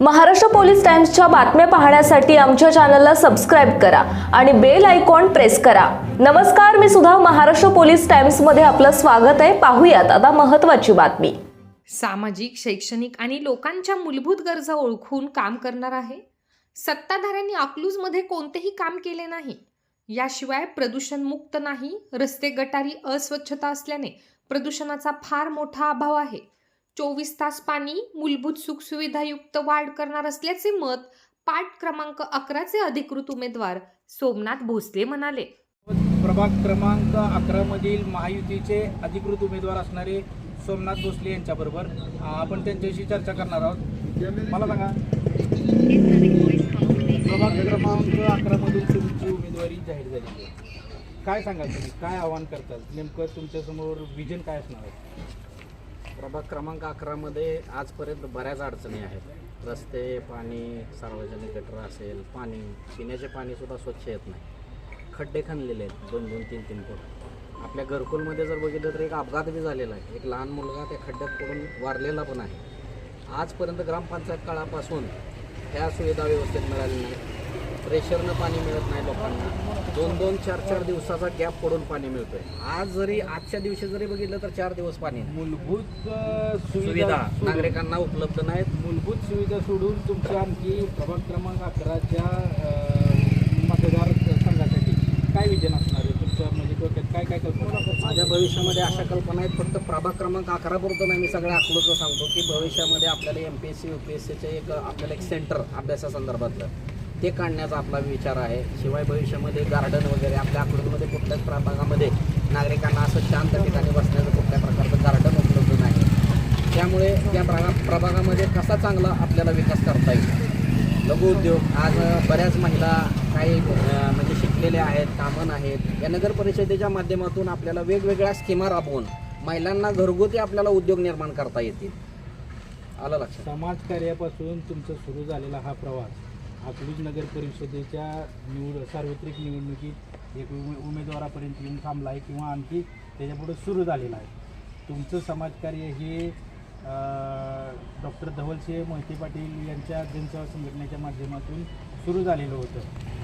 Maharashtra police टाइम्सच्या बातम्या पाहण्यासाठी आमच्या चॅनलला सबस्क्राईब करा आणि बेल आयकॉन प्रेस करा. नमस्कार मी सुद्धा महाराष्ट्र पोलीस टाइम्समध्ये आपलं स्वागत आहे. पाहूयात आता महत्त्वाची बातमी. सामाजिक शैक्षणिक आणि लोकांच्या मूलभूत गरजा ओळखून काम करणार आहे. सत्ताधाऱ्यांनी अकलूजमध्ये कोणतेही काम केले नाही. याशिवाय प्रदूषण मुक्त नाही रस्ते गटारी अस्वच्छता असल्याने प्रदूषणाचा फार मोठा अभाव आहे. चोवीस तास पाणी मूलभूत सुखसुविधायुक्त वाढ करणार असल्याचे मत पाठ क्रमांक अकराचे अधिकृत उमेदवार सोमनाथ भोसले म्हणाले. प्रभाग क्रमांक अकरा मधील महायुतीचे अधिकृत उमेदवार असणारे सोमनाथ भोसले यांच्याबरोबर आपण त्यांच्याशी चर्चा करणार आहोत. मला सांगा प्रभाग क्रमांक अकरा मधील तुमची उमेदवारी जाहीर झालेली काय सांगाल तुम्ही? काय आव्हान करताल? नेमकं तुमच्यासमोर विजन काय असणार आहे? प्रभाग क्रमांक अकरामध्ये आजपर्यंत बऱ्याच अडचणी आहेत. रस्ते पाणी सार्वजनिक गटर असेल पाणी पिण्याचे पाणीसुद्धा स्वच्छ येत नाही. खड्डे खणलेले आहेत दोन दोन तीन तीन फूट. आपल्या घरकुलमध्ये जर बघितलं तर एक अपघात बी झालेला आहे. एक लहान मुलगा त्या खड्ड्यात पडून वारलेला पण आहे. आजपर्यंत ग्रामपंचायत काळापासून ह्या सुविधा व्यवस्थित मिळाल्या नाही. प्रेशरनं पाणी मिळत नाही लोकांना. दोन दोन चार चार दिवसाचा गॅप पडून पाणी मिळतोय. आज जरी आजच्या दिवशी जरी बघितलं तर चार दिवस पाणी नाही. मूलभूत अ, सुविधा सोडून- नागरिकांना उपलब्ध नाहीत. मूलभूत सुविधा सोडून तुमच्या आणखी प्रभाग क्रमांक अकराच्या मतदार संघासाठी काय विजन असणार आहे? तुमच्या म्हणजे डोक्यात काय काय कल्पना माझ्या भविष्यामध्ये अशा कल्पना आहेत. फक्त प्रभाग क्रमांक अकरा पुरतं नाही मी सगळ्या अकलूचं सांगतो की भविष्यामध्ये आपल्याला M P S C U P S सीचे एक आपल्याला एक सेंटर अभ्यासासंदर्भातलं. ते काढण्याचा आपला विचार आहे. शिवाय भविष्यामध्ये गार्डन वगैरे आपल्या अकलूजमध्ये कुठल्याच प्रभागामध्ये नागरिकांना असं शांत ठिकाणी बसण्याचं कुठल्या प्रकारचं गार्डन उपलब्ध नाही. त्यामुळे त्या प्रभा प्रभागामध्ये कसा चांगला आपल्याला विकास करता येईल? लघुउद्योग आज बऱ्याच महिला काही म्हणजे शिकलेल्या आहेत कामन आहेत या नगर परिषदेच्या माध्यमातून आपल्याला वेगवेगळ्या स्कीमा राबवून महिलांना घरगुती आपल्याला उद्योग निर्माण करता येतील. आलं लक्षात? समाजकार्यापासून तुमचा सुरू झालेला हा प्रवास अकलूज नगर परिषदेच्या निवड सार्वत्रिक निवडणुकीत एक उमे उमेदवारापर्यंत येऊन थांबला आहे किंवा आणखी त्याच्यापुढे सुरू झालेलं आहे. तुमचं समाजकार्य हे डॉक्टर धवलसिंह मोहिते पाटील यांच्या जनसेवा संघटनेच्या माध्यमातून सुरू झालेलं होतं.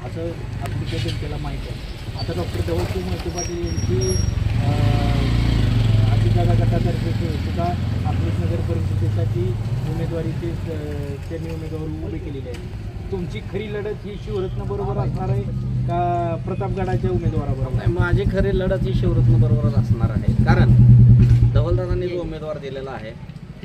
असं आपल्या जनतेला माहीत आहे. आता डॉक्टर धवलसिंह मोहिते पाटील यांची अं, अतिदादा गटातर्फे सुद्धा आपली नगर परिषदेसाठी उमेदवारीचे त्यांनी उमेदवार उभे केलेले आहेत तुमची खरी लढत ही शिवरत्न बरोबर असणार आहे का प्रतापगडाच्या उमेदवाराबरोबर? नाही, माझी खरी लढत ही शिवरत्न बरोबरच असणार आहे. कारण धवलदादांनी जो उमेदवार दिलेला आहे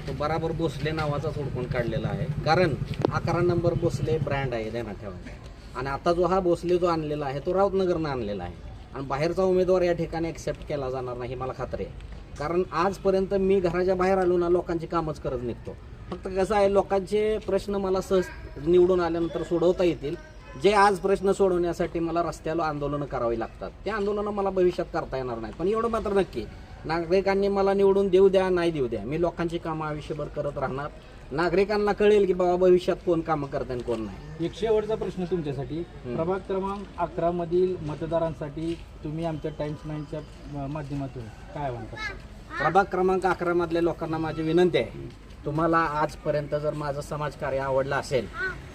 तो बराबर भोसले नावाचा सोडकून काढलेला आहे. कारण अकरा नंबर भोसले ब्रँड आहे ध्यानात ठेवा आणि आता जो हा भोसले जो आणलेला आहे तो राऊतनगरनं आणलेला आहे. आणि बाहेरचा उमेदवार या ठिकाणी ॲक्सेप्ट केला जाणार नाही मला खात्री आहे. कारण आजपर्यंत मी घराच्या बाहेर आलो ना लोकांची कामच करत निघतो. फक्त कसं आहे लोकांचे प्रश्न मला सहज निवडून आल्यानंतर सोडवता येतील. जे आज प्रश्न सोडवण्यासाठी मला रस्त्याला आंदोलनं करावी लागतात. त्या आंदोलनं मला भविष्यात करता येणार नाही पण एवढं मात्र नक्की नागरिकांनी मला निवडून देऊ द्या नाही देऊ द्या. मी लोकांची कामं आयुष्यभर करत राहणार. नागरिकांना कळेल की बाबा भविष्यात कोण कामं करते आणि कोण नाही. एक शेवटचा प्रश्न तुमच्यासाठी. प्रभाग क्रमांक अकरा मधील मतदारांसाठी तुम्ही आमच्या टाइम्स नाईनच्या माध्यमातून काय करता प्रभाग क्रमांक अकरा मधल्या लोकांना माझी विनंती आहे. तुम्हाला आजपर्यंत जर माझं समाजकार्य आवडलं असेल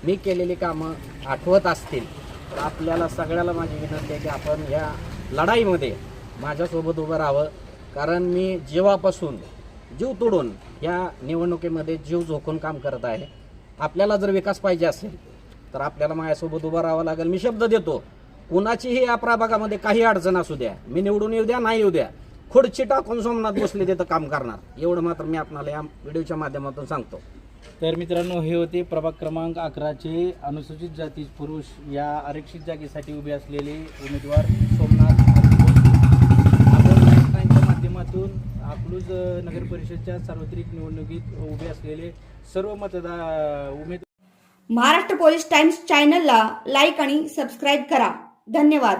मी केलेली कामं आठवत असतील तर आपल्याला सगळ्याला माझी विनंती आहे की आपण या लढाईमध्ये माझ्यासोबत उभं राहावं. कारण मी जेव्हापासून जीव तोडून या निवडणुकीमध्ये जीव झोकून काम करत आहे. आपल्याला जर विकास पाहिजे असेल तर आपल्याला माझ्यासोबत उभं राहावं लागेल. मी शब्द देतो कुणाचीही या प्रभागामध्ये काही अडचण असू द्या. मी निवडून येऊ द्या नाही येऊ द्या. खुर्ची टाकून सोमनाथ बसले तिथं काम करणार. एवढं मात्र मी आपल्याला या व्हिडिओच्या माध्यमातून सांगतो. तर मित्रांनो हे होते प्रभाग क्रमांक अकराचे अनुसूचित जाती पुरुष या आरक्षित जागेसाठी उभे असलेले उमेदवार सोमनाथ आपण टाइम्स नाईनच्या माध्यमातून अकलूज नगर परिषदच्या सार्वत्रिक निवडणुकीत उभे असलेले सर्व मतदार उमेदवार महाराष्ट्र पोलीस टाइम्स चॅनलला लाईक आणि सबस्क्राईब करा. धन्यवाद.